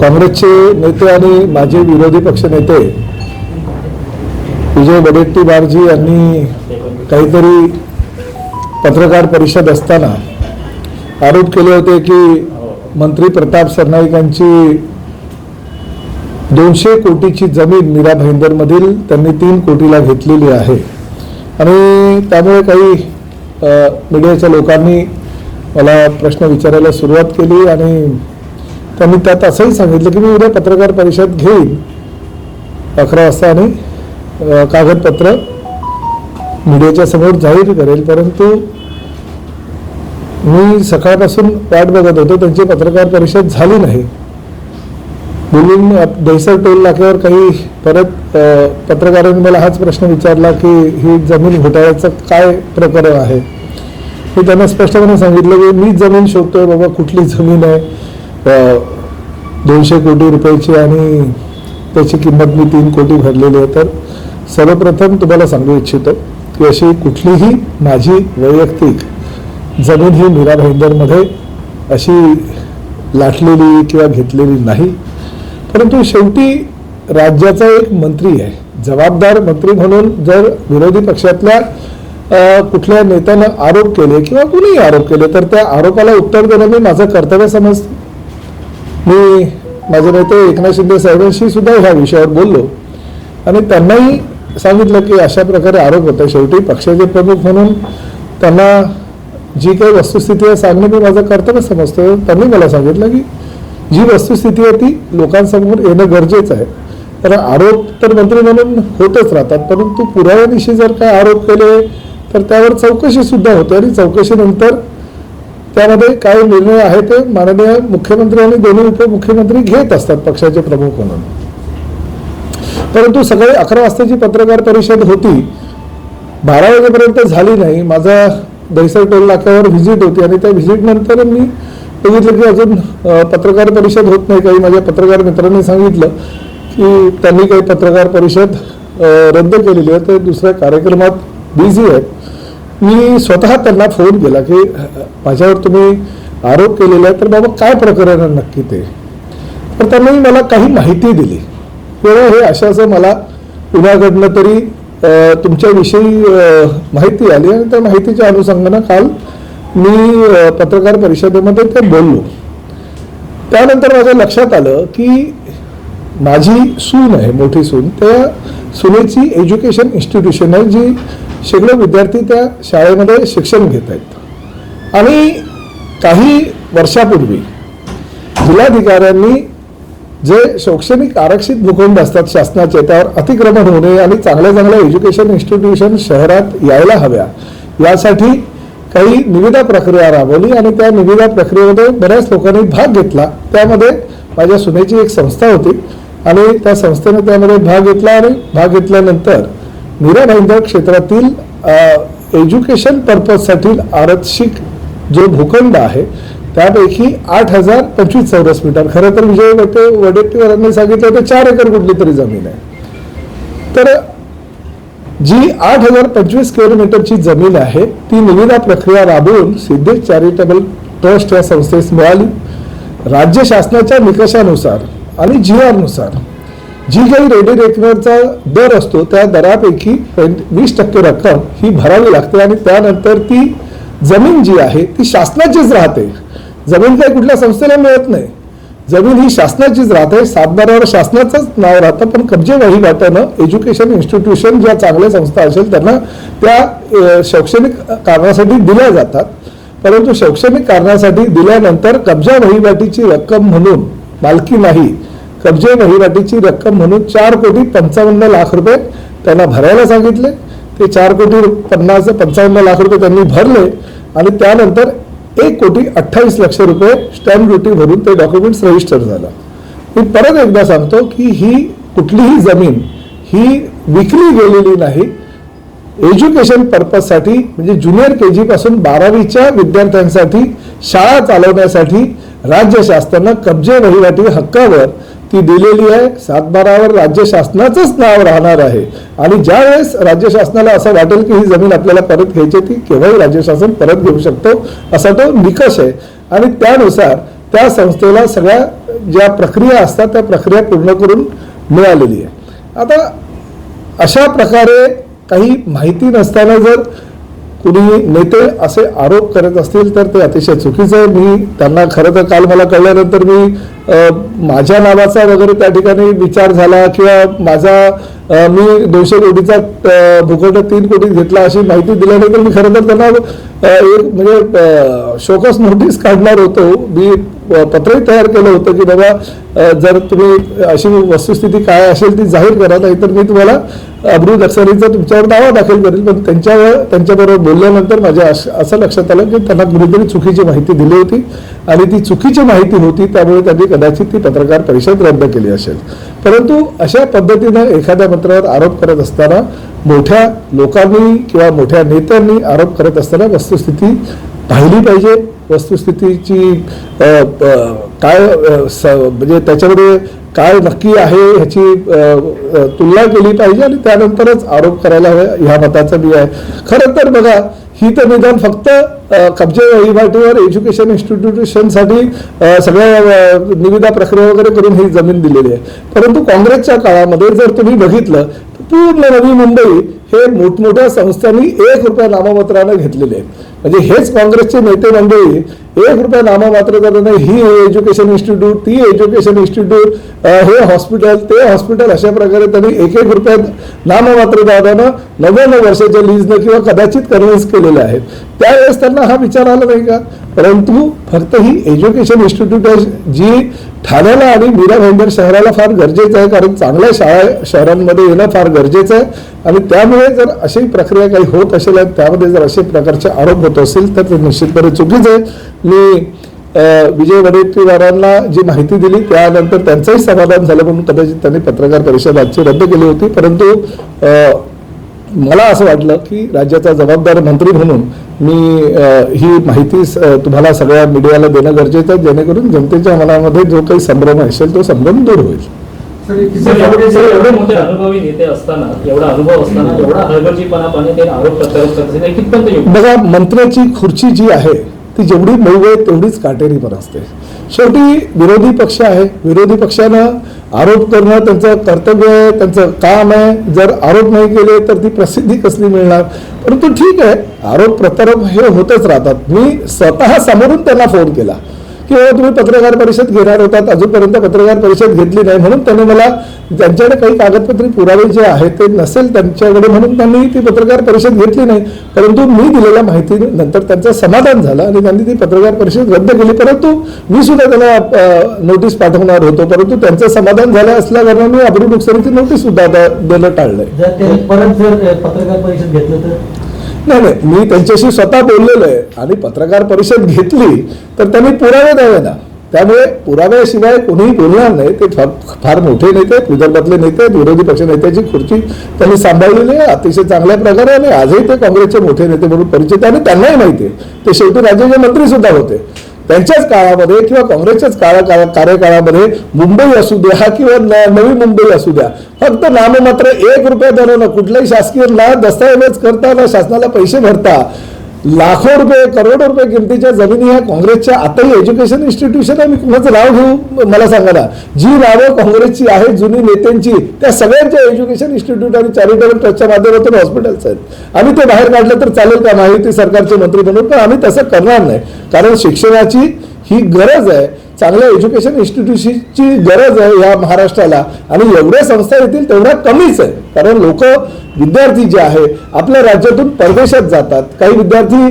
काँग्रेसचे नेते आणि माजी विरोधी पक्षनेते विजय वडेट्टीवारजी यांनी काहीतरी पत्रकार परिषद असताना आरोप केले होते की मंत्री प्रताप सरनाईक यांची दोनशे कोटीची जमीन मीरा भाईंदरमधील त्यांनी तीन कोटीला घेतलेली आहे. आणि त्यामुळे काही मीडियाच्या लोकांनी मला प्रश्न विचारायला सुरुवात केली आणि त्यांनी त्यात असंही सांगितलं की मी उद्या पत्रकार परिषद घेईन. अकरा वाजता आणि कागदपत्र मीडियाच्या समोर जाहीर करेल. परंतु मी सकाळपासून वाट बघत होतो. त्यांची पत्रकार परिषद झाली नाही. बोलून दहिसर टोल नाक्यावर काही परत पत्रकारांनी मला हाच प्रश्न विचारला की ही जमीन घोटाळ्याचं काय प्रकरण आहे? मी त्यांना स्पष्टपणे सांगितलं की मी जमीन शोधतोय बाबा कुठली जमीन आहे? दोनशे कोटी रुपयाची आणि त्याची किंमत मी तीन कोटी भरलेली आहे. तर सर्वप्रथम तुम्हाला सांगू इच्छितो की अशी कुठलीही माझी वैयक्तिक जमीन ही मीरा भाईंदरमध्ये अशी लाटलेली किंवा घेतलेली नाही. परंतु शेवटी राज्याचा एक मंत्री आहे. जबाबदार मंत्री म्हणून जर विरोधी पक्षातल्या कुठल्या नेत्यानं आरोप केले किंवा कुणीही आरोप केले तर त्या आरोपाला उत्तर देणं मी माझं कर्तव्य समजते. मी माझे नेते एकनाथ शिंदे साहेबांशी सुद्धा ह्या विषयावर बोललो. आणि त्यांनाही सांगितलं की अशा प्रकारे आरोप होता शेवटी पक्षाचे प्रमुख म्हणून त्यांना जी काही वस्तुस्थिती आहे सांगणं मी माझं कर्तव्य समजतो त्यांनी मला सांगितलं की जी वस्तुस्थिती आहे ती लोकांसमोर येणं गरजेचं आहे. तर आरोप तर मंत्री म्हणून होतच राहतात परंतु पुराव्यानिशी जर काय आरोप केले तर त्यावर चौकशी सुद्धा होते आणि चौकशीनंतर त्यामध्ये काय निर्णय आहे ते माननीय मुख्यमंत्री आणि दोन्ही उपमुख्यमंत्री घेत असतात पक्षाचे प्रमुख म्हणून. परंतु सकाळी अकरा वाजताची पत्रकार परिषद होती. बारा वाजेपर्यंत झाली नाही. माझा दहिसर टोल नाक्यावर व्हिजिट होती आणि त्या व्हिजिटनंतर मी बघितलं की अजून पत्रकार परिषद होत नाही. काही माझ्या पत्रकार मित्रांनी सांगितलं की त्यांनी काही पत्रकार परिषद रद्द केलेली आहे. ते दुसऱ्या कार्यक्रमात बिझी आहेत मी स्वतः त्यांना फोन केला की माझ्यावर तुम्ही आरोप केलेला आहे तर बाबा काय प्रकरण आहे नक्की ते? तर त्यांनी मला काही माहिती दिली. तेव्हा हे असं असं मला कुणाकडनं तरी तुमच्याविषयी माहिती आली आणि त्या माहितीच्या अनुषंगानं काल मी पत्रकार परिषदेमध्ये ते बोललो. त्यानंतर माझ्या लक्षात आलं की माझी सून आहे मोठी सून त्या सुनेची एज्युकेशन इन्स्टिट्यूशन आहे जी सगळे विद्यार्थी त्या शाळेमध्ये शिक्षण घेत आहेत. आणि काही वर्षापूर्वी जिल्हाधिकाऱ्यांनी जे शैक्षणिक आरक्षित भूखंड असतात शासनाचे त्यावर अतिक्रमण होणे आणि चांगल्या चांगल्या एज्युकेशन इन्स्टिट्यूशन शहरात यायला हव्या यासाठी काही निविदा प्रक्रिया राबवली आणि त्या निविदा प्रक्रियेमध्ये बऱ्याच लोकांनी भाग घेतला. त्यामध्ये माझ्या सुनेची एक संस्था होती आणि त्या संस्थेने त्यामध्ये भाग घेतला आणि भाग घेतल्यानंतर मीरा भाईंदर क्षेत्रातील एज्युकेशन पर्पजसाठी आरक्षित जो भूखंड आहे त्यापैकी आठ हजार पंचवीस चौरस मीटर. खरं तर विजय वटे वडेट्टीवारांनी सांगितलं होतं चार एकर कुठली तरी जमीन आहे. तर जी आठ हजार पंचवीस किलोमीटरची जमीन आहे ती निविदा प्रक्रिया राबवून सिद्धेश चॅरिटेबल ट्रस्ट या संस्थेस मिळाली. राज्य शासनाच्या निकषानुसार आणि जी आरनुसार जी काही रेडी रेकनरचा दर असतो त्या दरापैकी वीस टक्के रक्कम ही भरावी लागते आणि त्यानंतर ती जमीन जी आहे ती शासनाचीच राहते. जमीन काही कुठल्या संस्थेला मिळत नाही. जमीन ही शासनाचीच राहते सातबारावर शासनाचंच नाव राहतं पण कब्जे वहिवाटानं एज्युकेशन इन्स्टिट्यूशन ज्या चांगल्या संस्था असेल त्यांना त्या शैक्षणिक कारणासाठी दिल्या जातात. परंतु शैक्षणिक कारणासाठी दिल्यानंतर कब्जा वहिवाटीची रक्कम म्हणून मालकी नाही कब्जे वहिवाटीची रक्कम म्हणून चार कोटी पंचावन्न लाख रुपये त्यांना भरायला सांगितले. ते चार कोटी पन्नास पंचावन्न लाख रुपये त्यांनी भरले आणि त्यानंतर एक कोटी अठ्ठावीस लक्ष रुपये स्टॅम्प ड्युटी भरून ते डॉक्युमेंट्स रजिस्टर झालं. मी परत एकदा सांगतो की ही कुठलीही जमीन ही विकली गेलेली नाही. एज्युकेशन पर्पजसाठी म्हणजे ज्युनियर के जीपासून बारावीच्या विद्यार्थ्यांसाठी शाळा चालवण्यासाठी राज्य शासनानं कब्जे वहिवाटी हक्कावर ती दिलेली आहे. सातबारावर राज्य शासनाचंच नाव राहणार आहे. आणि ज्या वेळेस राज्य शासनाला असं वाटेल की ही जमीन आपल्याला परत घ्यायची ती केवळ राज्य शासन परत घेऊ शकतो असा तो निकष आहे. आणि त्यानुसार त्या संस्थेला सगळ्या ज्या प्रक्रिया असतात त्या प्रक्रिया पूर्ण करून मिळालेली आहे. आता अशा प्रकारे काही माहिती नसताना जर कुणी नेते असे आरोप करत असतील तर ते अतिशय चुकीचं आहे. मी त्यांना खरं तर काल मला कळल्यानंतर मी माझ्या नावाचा वगैरे त्या ठिकाणी विचार झाला किंवा माझा मी दोनशे कोटीचा भूखंड तीन कोटीत घेतला अशी माहिती दिल्यानंतर मी खरं तर त्यांना एक म्हणजे शोकस नोटीस काढणार होतो. मी पत्रही तयार केलं होतं की बाबा जर तुम्ही अशी वस्तुस्थिती काय असेल ती जाहीर करा नाहीतर मी तुम्हाला अब्रू नक्सलीचा तुमच्यावर दावा दाखल करेल पण त्यांच्यावर त्यांच्याबरोबर बोलल्यानंतर माझ्या अश- असं लक्षात आलं की त्यांना कुणीतरी चुकीची माहिती दिली होती आणि ती चुकीची माहिती होती त्यामुळे त्यांनी कदाचित ती पत्रकार परिषद रद्द केली असेल. परंतु अशा पद्धतीनं एखाद्या पत्रावर आरोप करत असताना मोठ्या लोकांनी किंवा मोठ्या नेत्यांनी आरोप करत असताना वस्तुस्थिती पाहिली पाहिजे. वस्तुस्थितीची काय स- म्हणजे त्याच्यामध्ये काय नक्की आहे ह्याची तुलना केली पाहिजे आणि त्यानंतरच आरोप करायला हवे ह्या मताचं मी आहे. खरं तर बघा ही तर निदान फक्त कब्जे वहिवाटीवर एज्युकेशन इन्स्टिट्यूशनसाठी सगळ्या निविदा प्रक्रिया वगैरे करून ही जमीन दिलेली आहे. परंतु काँग्रेसच्या काळामध्ये जर तुम्ही बघितलं तर पूर्ण नवी मुंबई हे मोठमोठ्या संस्थांनी एक रुपया नामपत्रानं घेतलेले आहेत. म्हणजे हेच काँग्रेसचे नेते मंडळी एक रुपया नाममात्र करताना ही एज्युकेशन इन्स्टिट्यूट ती एज्युकेशन इन्स्टिट्यूट हे हॉस्पिटल ते हॉस्पिटल अशा प्रकारे त्यांनी एक एक रुपया नाममात्र दादानं नव्याण्णव वर्षाच्या लीजनं किंवा कदाचित कन्व्हिन्स केलेले आहेत त्यावेळेस त्यांना हा विचार आला नाही का? परंतु फक्त ही एज्युकेशन इन्स्टिट्यूट आहे जी ठाण्याला आणि मीरा भाईंदर शहराला फार गरजेचं आहे कारण चांगल्या शाळा शहरांमध्ये येणं फार गरजेचं आहे. आणि त्यामुळे जर अशी प्रक्रिया काही होत असेल आणि त्यामध्ये जर असे प्रकारचे आरोप होत असतील तर ते निश्चितपणे चुकीचं आहे. मी विजय वडेट्टीवारांना जी माहिती दिली त्यानंतर त्यांचंही समाधान झालं म्हणून कदाचित त्यांनी पत्रकार परिषद आजची रद्द केली होती. परंतु मला असं वाटलं की राज्याचा जबाबदार मंत्री म्हणून मी ही माहिती तुम्हाला सगळ्या मीडियाला देणं गरजेचं आहे जेणेकरून जनतेच्या मनामध्ये जो काही संभ्रम असेल तो संभ्रम दूर होईल. एवढे मोठे अनुभवी नेते असताना एवढा अनुभव असताना एवढा हलगर्जीपणापणे ते आरोप प्रत्यारोप करत असेल कितपत योग्य? बघा मंत्र्याची खुर्ची जी आहे ती जेवढी मऊ आहे तेवढीच काटेरी पण असते. शेवटी विरोधी पक्ष आहे. विरोधी पक्षानं आरोप करणं त्यांचं कर्तव्य आहे त्यांचं काम आहे. जर आरोप नाही केले तर ती प्रसिद्धी कसली मिळणार? परंतु ठीक आहे आरोप प्रत्यारोप हे होतच राहतात. मी स्वतः समोरून त्यांना फोन केला. की तुम्ही पत्रकार परिषद घेणार होतात अजूनपर्यंत पत्रकार परिषद घेतली नाही. म्हणून त्यांनी मला त्यांच्याकडे काही कागदपत्री पुरावे जे आहेत ते नसेल त्यांच्याकडे म्हणून त्यांनी ती पत्रकार परिषद घेतली नाही. परंतु मी दिलेल्या माहितीनंतर त्यांचं समाधान झालं आणि त्यांनी ती पत्रकार परिषद रद्द केली. परंतु मी सुद्धा त्याला नोटीस पाठवणार होतो. परंतु त्यांचं समाधान झालं असल्या कारणाने मी अब्रू नुकसानीची नोटीस सुद्धा आता देणं टाळलंय. परत जर पत्रकार परिषद घेतलं तर? नाही नाही मी त्यांच्याशी स्वतः बोललेलो आहे आणि पत्रकार परिषद घेतली तर त्यांनी पुरावे द्यावे ना. त्यामुळे पुराव्याशिवाय कोणीही बोलणार नाही. ते फार फार मोठे नेते आहेत, विदर्भातले नेते आहेत, विरोधी पक्ष नेत्याची खुर्ची त्यांनी सांभाळलेली आहे अतिशय चांगल्या प्रकारे आणि आजही ते काँग्रेसचे मोठे नेते म्हणून परिचित आहे आणि त्यांनाही माहिती आहे. ते शेवटी राज्याचे मंत्री सुद्धा होते. त्यांच्याच काळामध्ये किंवा काँग्रेसच्याच काळा काळा कार्यकाळामध्ये मुंबई असू द्या किंवा नवी मुंबई असू द्या फक्त नाममात्र एक रुपया दरानं कुठल्याही शासकीय ना दस्तऐवज करता ना शासनाला पैसे भरता लाखो रुपये करोडो रुपये किमतीच्या जमिनी ह्या काँग्रेसच्या आताही एज्युकेशन इन्स्टिट्यूशन आहे. मी कुणाचं नाव घेऊ? मला सांगा ना. जी नावं काँग्रेसची आहेत जुनी नेत्यांची त्या सगळ्यांच्या एज्युकेशन इन्स्टिट्यूट आणि चॅरिटेबल ट्रस्टच्या माध्यमातून हॉस्पिटल्स आहेत. आम्ही ते बाहेर काढलं तर चालेल का? माहिती सरकारचे मंत्री म्हणून पण आम्ही तसं करणार नाही. कारण शिक्षणाची ही गरज आहे. चांगल्या एज्युकेशन इन्स्टिट्यूशनची गरज आहे या महाराष्ट्राला. आणि एवढ्या संस्था येतील तेवढ्या कमीच आहे कारण लोक विद्यार्थी जे आहे आपल्या राज्यातून परदेशात जातात. काही विद्यार्थी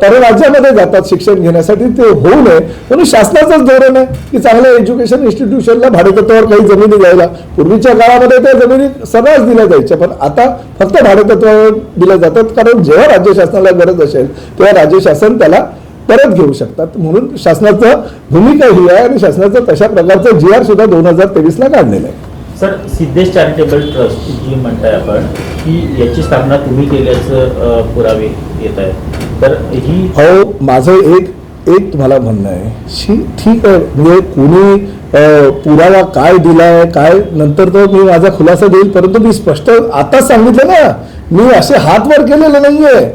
परराज्यामध्ये जातात शिक्षण घेण्यासाठी. ते होऊ नये. म्हणून शासनाचंच धोरण आहे की चांगल्या एज्युकेशन इन्स्टिट्यूशनला भाडेतत्वावर काही जमिनी द्यायला पूर्वीच्या काळामध्ये त्या जमिनी सर्रास दिल्या जायच्या पण आता फक्त भाडेतत्वावर दिल्या जातात. कारण जेव्हा राज्य शासनाला गरज असेल तेव्हा राज्य शासन त्याला परत घेऊ शकतात. म्हणून शासनाचं भूमिका ही आहे आणि शासनाचं तशा प्रकारचं जी आर सुद्धा दोन हजार तेवीसला काढलेलं आहे. सर सिद्धेश चॅरिटेबल ट्रस्ट जी म्हणताय आपण की याची स्थापना तुम्ही केल्याचं पुरावे येत आहेत. तर ही हो माझं एक एक तुम्हाला म्हणणं आहे. शी ठीक आहे. म्हणजे कोणी पुरावा काय दिलाय काय नंतर तर मी माझा खुलासा देईल परंतु मी स्पष्ट आताच सांगितलं ना मी असे हात वर केलेले नाहीये.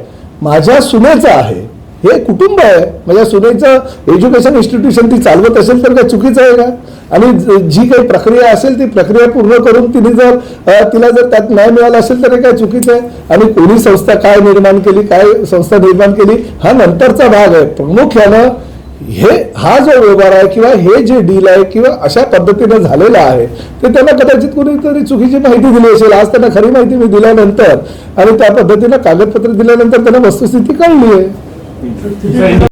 माझ्या सुनेचं आहे. हे कुटुंब आहे. माझ्या सुनेचं एज्युकेशन इन्स्टिट्यूशन ती चालवत असेल तर काय चुकीचं आहे का? आणि जी काही प्रक्रिया असेल ती प्रक्रिया पूर्ण करून तिने जर तिला जर त्यात न्याय मिळाला असेल तर काय चुकीचं आहे? आणि कोणी संस्था काय निर्माण केली काय संस्था निर्माण केली हा नंतरचा भाग आहे. प्रामुख्यानं हे हा जो व्यवहार आहे किंवा हे जे डील आहे किंवा अशा पद्धतीनं झालेलं आहे ते त्यांना कदाचित कोणीतरी चुकीची माहिती दिली असेल. आज त्यांना खरी माहिती मी दिल्यानंतर आणि त्या पद्धतीनं कागदपत्र दिल्यानंतर त्यांना वस्तुस्थिती कळली आहे. Sim.